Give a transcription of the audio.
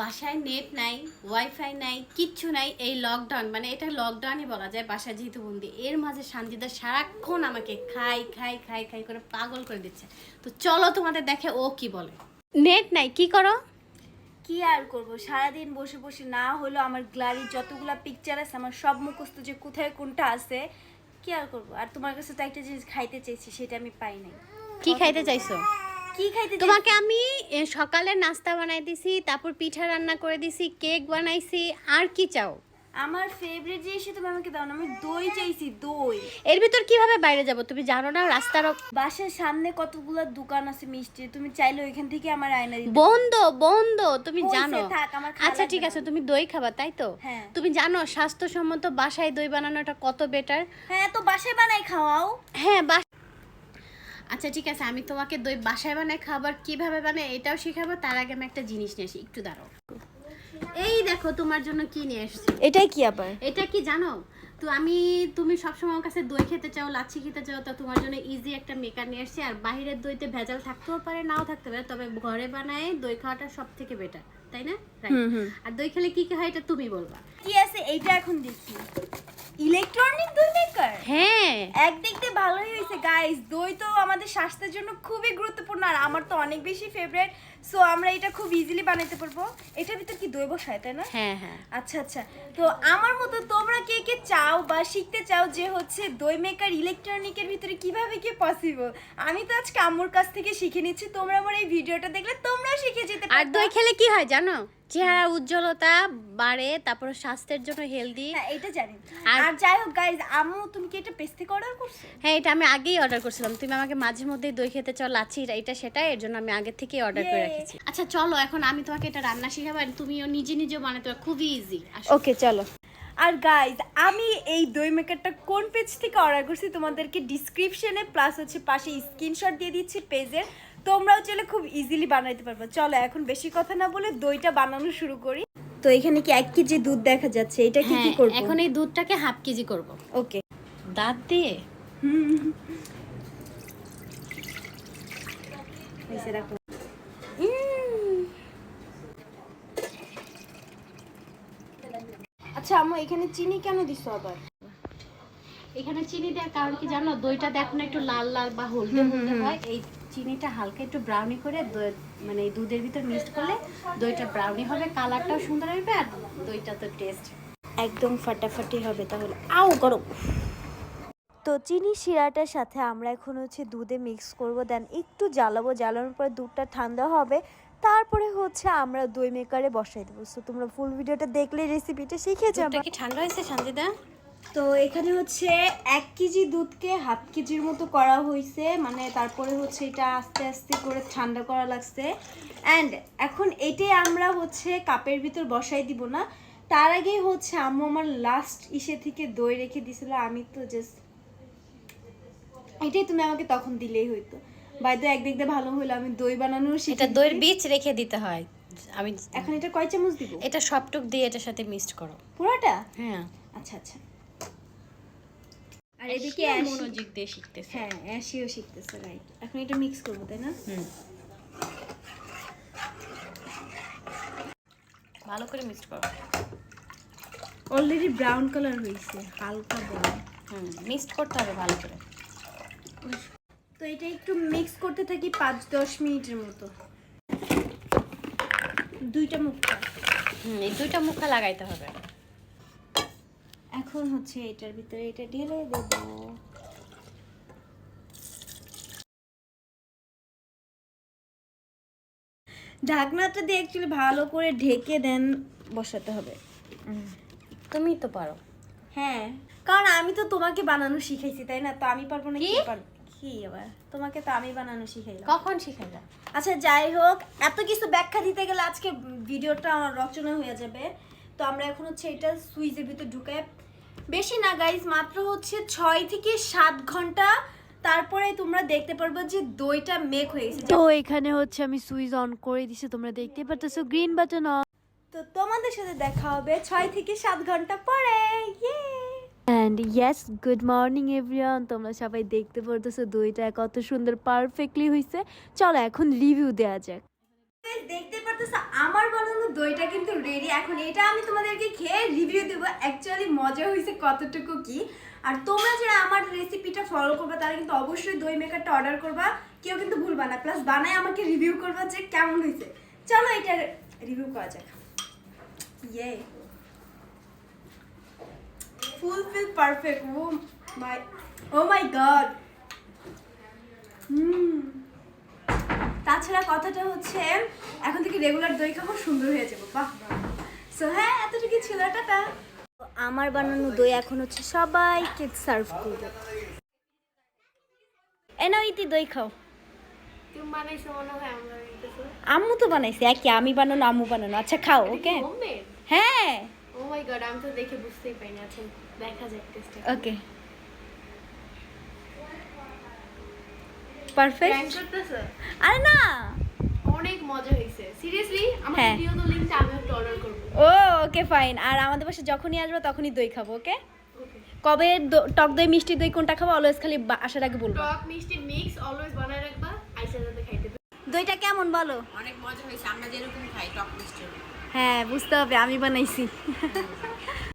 বাসায় নেট নাই ওয়াইফাই নাই কিচ্ছু নাই এই লকডাউন মানে এটা লকডাউনই বলা যায় বাসায় যেহেতু বন্দি। এর মাঝে শান্তিদা সারাক্ষণ আমাকে খাই খাই খাই খাই করে পাগল করে দিচ্ছে। তো চলো তোমাদের দেখে ও কি বলে। নেট নাই কি করো? কি আর করব? সারাদিন বসে বসে না হলো আমার গ্যালারির যতগুলা পিকচার আছে আমার সব মুখস্থ যে কোথায় কোনটা আছে কি আর করব? আর তোমার কাছে তো একটা জিনিস খাইতে চাইছি সেটা আমি পাই নাই। কি খাইতে চাইছো? কি খাইতে তোমাকে আমি সকালে নাস্তা বানাই দিছি তারপর পিঠা রান্না করে দিছি কেক বানাইছি আর কি চাও? আমার ফেভারিট জিনিস তুমি আমাকে দাও না আমি দই চাইছি দই। এর ভিতর কীভাবে বাইরে যাব তুমি জানো না? রাস্তার বাসার সামনে কতগুলো দোকান আছে মিষ্টি তুমি চাইলে ওইখান থেকে আমার আয়না দিতে বন্ধ বন্ধ তুমি জানো। আচ্ছা ঠিক আছে তুমি দই খাবা তাই তো? হ্যাঁ। তুমি জানো স্বাস্থ্যসম্মত বাসায় দই বানানোটা কত বেটার হ্যাঁ তো বাসায় বানাই খাওয়াও। হ্যাঁ আচ্ছা ঠিক আছে আমি তোমাকে দই বাসায় বানায় খাবার কীভাবে বানায় এটাও শেখাবো তার আগে আমি একটা জিনিস নিয়ে আসি একটু দাঁড়াও। এই দেখো তোমার জন্য কি নিয়ে এসেছি। এটাই কি আবার? এটা কি জানো? তো আমি তুমি সবসময় আমার কাছে দই খেতে চাও লাচ্ছি খেতে চাও তো তোমার জন্য ইজি একটা মেকার নিয়ে এসেছি। আর বাইরের দইতে ভেজাল থাকতেও পারে নাও থাকতে পারে তবে ঘরে বানায় দই খাওয়াটা সব থেকে বেটার তাই না। আর দই খেলে কি কি হয় এটা তুমি বলবা। কি আছে? এইটা এখন দেখি ইলেকট্রনিক দই মেকার হ্যাঁ। একদিক দিয়ে ভালোই হয়েছে গাইস দই তো আমাদের স্বাস্থ্যের জন্য খুবই গুরুত্বপূর্ণ আর আমার তো অনেক বেশি ফেভারিট সো আমরা এটা খুব ইজিলি বানাতে পারব। এটা ভিতর কি দই বসায় তাই না? হ্যাঁ হ্যাঁ। আচ্ছা আচ্ছা। তো আমার মতো তোমরা কে কে চাও বা শিখতে চাও যে হচ্ছে দই মেকার ইলেকট্রনিকের ভিতরে কীভাবে কি পসিবল আমি তো আজকে আম্মুর কাছ থেকে শিখে নিচ্ছি। তোমরা আমার এই ভিডিওটা দেখলে তোমরাও শিখে যেতে আর দই খেলে কি হয় জানো? চেহারা উজ্জ্বলতা বাড়ে তারপর স্বাস্থ্যের জন্য হেলদি হ্যাঁ এটা জানি। আর- যাই হোক গাইজ আম্মু তুমি কি এটা পেস্ট থেকে অর্ডার করছ? হ্যাঁ এটা আমি আগেই অর্ডার করছিলাম। তুমি আমাকে মাঝে মধ্যেই দই খেতে চাও আছি এটা- সেটা এর জন্য আমি আগে থেকেই অর্ডার করে! রেখেছি। আচ্ছা চলো এখন আমি তোমাকে এটা রান্না শেখাবো আর তুমিও নিজে নিজেও বানাতে পারো। খুবই ইজি ওকে চলো। আর গাইজ আমি এই দই মেকারটা কোন পেজ থেকে অর্ডার করছি তোমাদেরকে ডিসক্রিপশনে প্লাস হচ্ছে পাশে স্ক্রিনশট দিয়ে দিচ্ছি পেজের তোমরাও চাইলে খুব ইজিলি বানাইতে পারবে। চলো এখন বেশি কথা না বলে দইটা বানানো শুরু করি। তো এখানে কি এক কেজি দুধ দেখা যাচ্ছে? এটা কি কি হ্যাঁ করব? এখন এই দুধটাকে হাফ কেজি করব। ওকে দাঁত দিয়ে? রাখো। আচ্ছা আম্মু এখানে চিনি কেন দিছো আবার? এখানে চিনি দেওয়ার কারণ কি জানো? দইটা দেখো না একটু লাল লাল বা হলদে হলদে হয়। এই চিনিটা হালকা একটু ব্রাউনি করে মানে দুধের ভিতর মিক্সড করলে দইটা ব্রাউনি হবে কালারটাও সুন্দর হবে আর দইটা তো টেস্ট একদম ফাটাফাটি হবে তাহলে। আও গরম। তো চিনি শিরাটার সাথে আমরা এখন হচ্ছে দুধে মিক্স করব দেন একটু জ্বালাবো। জ্বালানোর পর দুধটা ঠান্ডা হবে। তারপরে হচ্ছে আমরা দই মেকারে বসাই দেবো। তো তোমরা ফুল ভিডিওটা দেখলে রেসিপিটা শিখে যাবে। কি ঠান্ডা হয়েছে শান্তিদা তো এখানে হচ্ছে এক কেজি দুধকে হাফ কেজির মতো করা হয়েছে। মানে তারপরে হচ্ছে এটা আস্তে আস্তে করে ঠান্ডা করা লাগছে। অ্যান্ড এখন এটাই আমরা হচ্ছে কাপের ভিতর বসাই দিব না। তার আগেই হচ্ছে আম্মু আমার লাস্ট ইসে থেকে দই রেখে দিছিল আমি তো জাস্ট এটাই তুমি আমাকে তখন দিলেই হইতো। বাইদে একদিক দিয়ে ভালো হলো আমি দই বানানো শিখে এটা দইয়ের বীজ রেখে দিতে হয়। আমি এখন এটা কয় চামচ দিব? এটা সবটুক দিয়ে এটার সাথে মিক্সড করো। পুরোটা? হ্যাঁ। আচ্ছা আচ্ছা। আর এদিকে মনোযোগ দিয়ে শিখতেছে। হ্যাঁ অ্যাশিও শিখতেছে রাইট এখন এটা মিক্স করব তাই না? হুম। ভালো করে মিক্সড করো। অলরেডি ব্রাউন কালার হয়েছে হালকা ব্রাউন হুম মিক্সড করতে হবে ভালো করে। তো এটা একটু মিক্স করতে থাকি পাঁচ দশ মিনিটের মতো। দুইটা মুখটা। হুম এই দুইটা মুখা লাগাইতে হবে। এখন হচ্ছে এটার ভিতরে এটা ঢেলে দেবো। ঢাকনাটা দিয়ে অ্যাকচুয়ালি ভালো করে ঢেকে দেন বসাতে হবে। তুমি তো পারো। হ্যাঁ কারণ আমি তো তোমাকে বানানো শিখাইছি তাই না? তো আমি পারব না কি? কি? পারব? কি আবার তোমাকে তো আমি বানানো শিখাইলাম। কখন শিখাইলা? আচ্ছা যাই হোক এত কিছু ব্যাখ্যা দিতে গেলে আজকে ভিডিওটা রচনা হয়ে যাবে। তো আমরা এখন হচ্ছে এটা সুইচের ভিতর ঢুকে বেশি না গাইজ মাত্র হচ্ছে ছয় থেকে সাত ঘণ্টা। তারপরে তোমরা দেখতে পারবে যে দইটা মেক হয়ে গেছে। তো এখানে হচ্ছে আমি সুইচ অন করে দিছি তোমরা দেখতে পারতেছো গ্রিন বাটন অন তো তোমাদের সাথে দেখা হবে ছয় থেকে সাত ঘণ্টা পরে। ইয়ে and yes good morning everyone তোমরা সবাই দেখতে পারতেছো দইটা কত সুন্দর পারফেক্টলি হয়েছে চলো এখন রিভিউ দেওয়া যাক। দেখতে পারতেছো, আমার বানানো দইটা কিন্তু রেডি এখন এটা আমি তোমাদেরকে খেয়ে রিভিউ দেবো। অ্যাকচুয়ালি মজা হয়েছে কতটুকু কি। আর তোমরা যারা আমার রেসিপিটা ফলো করবে, তারা কিন্তু অবশ্যই দই মেকারটা অর্ডার করবা। কেউ কিন্তু ভুলবা না। প্লাস বানায় আমাকে রিভিউ করবা যে কেমন হয়েছে চলো এটা রিভিউ করা যাক। ইয়ে fulfil perfect oh my oh my God hmm তাছাড়া কথাটা হচ্ছে এখন থেকে রেগুলার দই খাব সুন্দর হয়ে যাব। বাহ সো হ্যাঁ এতটুকু ছিল টাটা। আমার বানানো দই এখন হচ্ছে সবাইকে সার্ভ করব। এনো ইতি দই খাও। তুমি বানাইছো আমরা দিতেছো আম্মু তো বানাইছে একই আমি বানানো আম্মু বানানো। আচ্ছা খাও ওকে হ্যাঁ। মাই গড আমি তো দেখে বুঝতেই পাইনি আচ্ছা দেখা যাক টেস্ট ওকে পারফেক্ট আরে না। অনেক মজা হয়েছে। সিরিয়াসলি আমার হ্যাঁ। ভিডিও তো লিংকটা আমি একটু অর্ডার করব। ও ওকে ফাইন আর আমাদের বাসায় যখনই আসবে তখনই দই খাব ওকে কবে টক দই মিষ্টি দই কোনটা খাব অলওয়েজ খালি আসার আগে বলব। টক মিষ্টি মিক্স অলওয়েজ বানায় রাখবা আইসা যাতে খাইতে দইটা কেমন বলো? অনেক মজা হয়েছে আমরা যেরকম খাই টক মিষ্টি। হ্যাঁ বুঝতে হবে আমি বানাইছি।